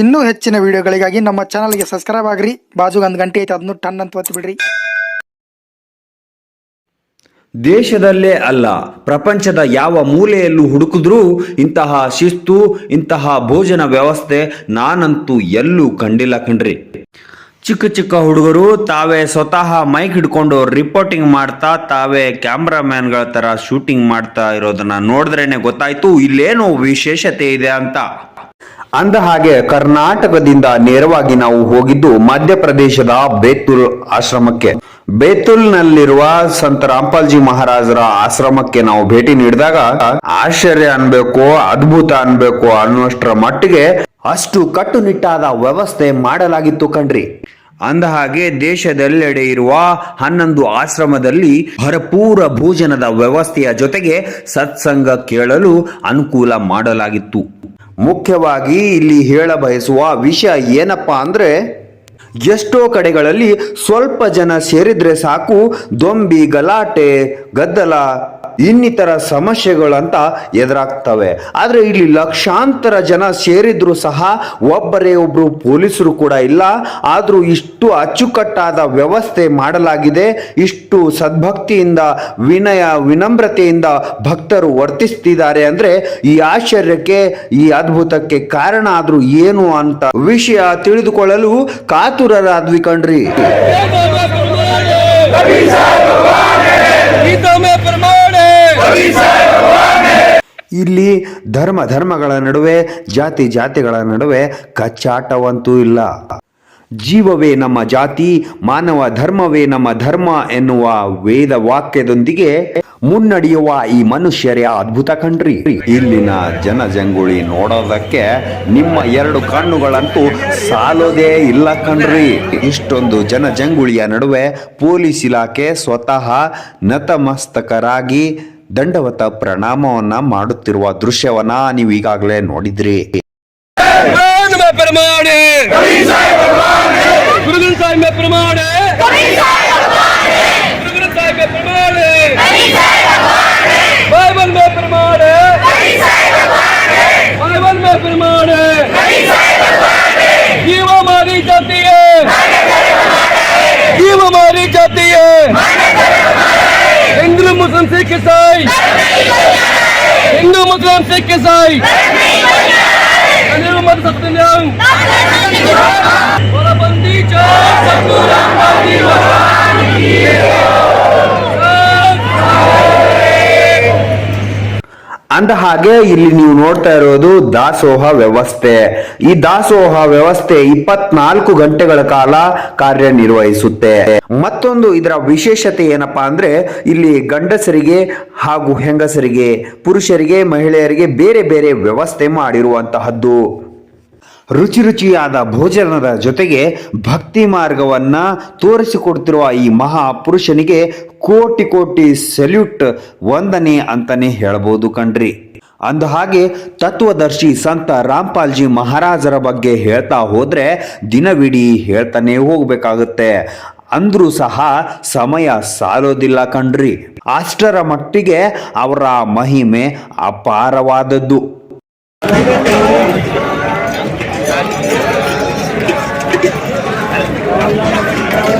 ಇನ್ನೂ ಹೆಚ್ಚಿನ ವಿಡಿಯೋಗಳಿಗಾಗಿ ನಮ್ಮ ಚಾನಲ್ಗೆ ಸಬ್ಸ್ಕ್ರೈಬ್ ಆಗ್ರಿ. ಬಾಜುಗೆ ಒಂದು ಗಂಟೆ ಐತೆ ಅದನ್ನು ಟನ್ ಅಂತ ಒತ್ತಿ ಬಿಡ್ರಿ. ದೇಶದಲ್ಲೇ ಅಲ್ಲ, ಪ್ರಪಂಚದ ಯಾವ ಮೂಲೆಯಲ್ಲೂ ಹುಡುಕಿದ್ರೂ ಇಂತಹ ಶಿಸ್ತು, ಇಂತಹ ಭೋಜನ ವ್ಯವಸ್ಥೆ ನಾನಂತೂ ಎಲ್ಲೂ ಕಂಡಿಲ್ಲ ಕಣ್ರಿ. ಚಿಕ್ಕ ಚಿಕ್ಕ ಹುಡುಗರು ತಾವೇ ಸ್ವತಃ ಮೈಕ್ ಹಿಡ್ಕೊಂಡು ರಿಪೋರ್ಟಿಂಗ್ ಮಾಡ್ತಾ, ತಾವೇ ಕ್ಯಾಮ್ರಾಮ್ಯಾನ್ಗಳ ತರ ಶೂಟಿಂಗ್ ಮಾಡ್ತಾ ಇರೋದನ್ನ ನೋಡಿದ್ರೇನೆ ಗೊತ್ತಾಯ್ತು, ಇಲ್ಲೇನು ವಿಶೇಷತೆ ಇದೆ ಅಂತ. ಅಂದ ಹಾಗೆ ಕರ್ನಾಟಕದಿಂದ ನೇರವಾಗಿ ನಾವು ಹೋಗಿದ್ದು ಮಧ್ಯಪ್ರದೇಶದ ಬೇತುಲ್ ಆಶ್ರಮಕ್ಕೆ. ಬೇತುಲ್ನಲ್ಲಿರುವ ಸಂತ ರಾಮ್ಪಾಲ್ಜಿ ಮಹಾರಾಜರ ಆಶ್ರಮಕ್ಕೆ ನಾವು ಭೇಟಿ ನೀಡಿದಾಗ, ಆಶ್ಚರ್ಯ ಅನ್ಬೇಕು, ಅದ್ಭುತ ಅನ್ಬೇಕು ಅನ್ನುವಷ್ಟರ ಮಟ್ಟಿಗೆ ಅಷ್ಟು ಕಟ್ಟುನಿಟ್ಟಾದ ವ್ಯವಸ್ಥೆ ಮಾಡಲಾಗಿತ್ತು ಕಣ್ರಿ. ಅಂದ ಹಾಗೆ ದೇಶದೆಲ್ಲೆಡೆ ಇರುವ ಹನ್ನೊಂದು ಆಶ್ರಮದಲ್ಲಿ ಭರಪೂರ ಭೋಜನದ ವ್ಯವಸ್ಥೆಯ ಜೊತೆಗೆ ಸತ್ಸಂಗ ಕೇಳಲು ಅನುಕೂಲ ಮಾಡಲಾಗಿತ್ತು. ಮುಖ್ಯವಾಗಿ ಇಲ್ಲಿ ಹೇಳ ಬಯಸುವ ವಿಷಯ ಏನಪ್ಪಾ ಅಂದರೆ ಎಷ್ಟೋ ಕಡೆಗಳಲ್ಲಿ ಸ್ವಲ್ಪ ಜನ ಸೇರಿದ್ರೆ ಸಾಕು, ದೊಂಬಿ ಗಲಾಟೆ, ಗದ್ದಲ ಇನ್ನಿತರ ಸಮಸ್ಯೆಗಳಂತ ಎದುರಾಗ್ತವೆ. ಆದರೆ ಇಲ್ಲಿ ಲಕ್ಷಾಂತರ ಜನ ಸೇರಿದ್ರು ಸಹ ಒಬ್ಬರೇ ಒಬ್ಬರು ಪೊಲೀಸರು ಕೂಡ ಇಲ್ಲ. ಆದರೂ ಇಷ್ಟು ಅಚ್ಚುಕಟ್ಟಾದ ವ್ಯವಸ್ಥೆ ಮಾಡಲಾಗಿದೆ. ಇಷ್ಟು ಸದ್ಭಕ್ತಿಯಿಂದ, ವಿನಯ, ವಿನಮ್ರತೆಯಿಂದ ಭಕ್ತರು ವರ್ತಿಸ್ತಿದ್ದಾರೆ ಅಂದರೆ ಈ ಆಶ್ಚರ್ಯಕ್ಕೆ, ಈ ಅದ್ಭುತಕ್ಕೆ ಕಾರಣ ಆದರೂ ಏನು ಅಂತ ವಿಷಯ ತಿಳಿದುಕೊಳ್ಳಲು ಕಾತುರರಾದ್ವಿ ಕಣ್ರಿ. ಇಲ್ಲಿ ಧರ್ಮ, ಧರ್ಮಗಳ ನಡುವೆ, ಜಾತಿ, ಜಾತಿಗಳ ನಡುವೆ ಕಚ್ಚಾಟವಂತೂ ಇಲ್ಲ. ಜೀವವೇ ನಮ್ಮ ಜಾತಿ, ಮಾನವ ಧರ್ಮವೇ ನಮ್ಮ ಧರ್ಮ ಎನ್ನುವ ವೇದ ವಾಕ್ಯದೊಂದಿಗೆ ಮುನ್ನಡೆಯುವ ಈ ಮನುಷ್ಯರೇ ಅದ್ಭುತ ಕಂಡ್ರಿ ಇಲ್ಲಿನ ಜನಜಂಗುಳಿ ನೋಡೋದಕ್ಕೆ ನಿಮ್ಮ ಎರಡು ಕಣ್ಣುಗಳಂತೂ ಸಾಲೋದೇ ಇಲ್ಲ ಕಣ್ರಿ. ಇಷ್ಟೊಂದು ಜನಜಂಗುಳಿಯ ನಡುವೆ ಪೊಲೀಸ್ ಇಲಾಖೆ ಸ್ವತಃ ನತಮಸ್ತಕರಾಗಿ ದಂಡವತ ಪ್ರಣಾಮವನ್ನ ಮಾಡುತ್ತಿರುವ ದೃಶ್ಯವನ್ನ ನೀವು ಈಗಾಗಲೇ ನೋಡಿದ್ರಿ மக்களும் சீக்கிய சாய் இந்து மக்களும் சீக்கிய சாய் கண்ணீரும் மது சத்தியம் பந்தி சோ சத்குரம் பந்தி வரா ಅಂದ ಹಾಗೆ ಇಲ್ಲಿ ನೀವು ನೋಡ್ತಾ ಇರೋದು ದಾಸೋಹ ವ್ಯವಸ್ಥೆ. ಈ ದಾಸೋಹ ವ್ಯವಸ್ಥೆ ಇಪ್ಪತ್ನಾಲ್ಕು ಗಂಟೆಗಳ ಕಾಲ ಕಾರ್ಯನಿರ್ವಹಿಸುತ್ತೆ. ಮತ್ತೊಂದು ಇದರ ವಿಶೇಷತೆ ಏನಪ್ಪಾ ಅಂದ್ರೆ ಇಲ್ಲಿ ಗಂಡಸರಿಗೆ ಹಾಗೂ ಹೆಂಗಸರಿಗೆ, ಪುರುಷರಿಗೆ, ಮಹಿಳೆಯರಿಗೆ ಬೇರೆ ಬೇರೆ ವ್ಯವಸ್ಥೆ ಮಾಡಿರುವಂತಹದ್ದು. ರುಚಿ ರುಚಿಯಾದ ಭೋಜನದ ಜೊತೆಗೆ ಭಕ್ತಿ ಮಾರ್ಗವನ್ನ ತೋರಿಸಿಕೊಡ್ತಿರುವ ಈ ಮಹಾಪುರುಷನಿಗೆ ಕೋಟಿ ಕೋಟಿ ಸೆಲ್ಯೂಟ್ ವಂದನೆ ಅಂತಾನೆ ಹೇಳ್ಬೋದು ಕಣ್ರಿ. ಅಂದ ಹಾಗೆ ತತ್ವದರ್ಶಿ ಸಂತ ರಾಮ್ಪಾಲ್ಜಿ ಮಹಾರಾಜರ ಬಗ್ಗೆ ಹೇಳ್ತಾ ಹೋದರೆ ದಿನವಿಡೀ ಹೇಳ್ತಾನೆ ಹೋಗಬೇಕಾಗುತ್ತೆ. ಅಂದ್ರೂ ಸಹ ಸಮಯ ಸಾಲೋದಿಲ್ಲ ಕಣ್ರಿ. ಅಷ್ಟರ ಮಟ್ಟಿಗೆ ಅವರ ಮಹಿಮೆ ಅಪಾರವಾದದ್ದು.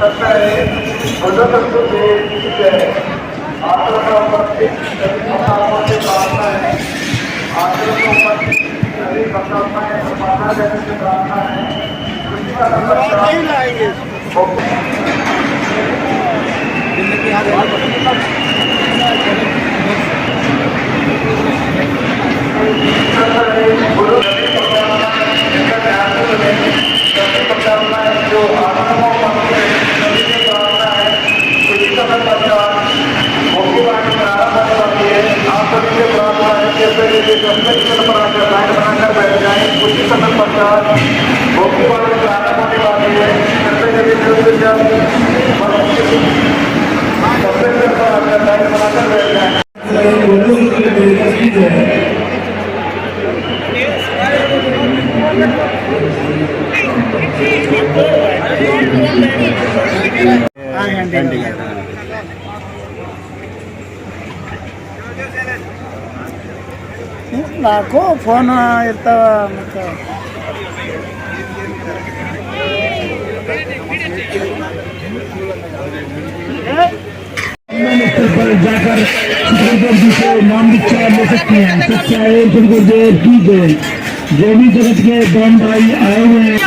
ಸತ್ತರೆ ಬದುಕಕ್ಕೂ ಬೇರೆ ಆತನ ಉಪಸ್ಥಿತಿ सभी मकानों से प्रार्थना है आश्रम को उपस्थित सभी संकल्पना है समाना जैसे से प्रार्थना है गुरु लिए कब्जे चिन्ह पर आकर लाइन बनाकर बैठ जाए। उसी समय पश्चात भोगी वाले की आदत होने वाली है। कब्जे के लिए जल्द जल्द कब्जे चिन्ह पर आकर लाइन बनाकर बैठ जाए। हाँ ನಾಲ್ಕು ಫೋನ್ ಇರ್ತಾವ ಮತ್ತು. जाकर सुप्रीम जी से नाम ले सकते हैं जो भी जगत के बहन भाई आए हुए हैं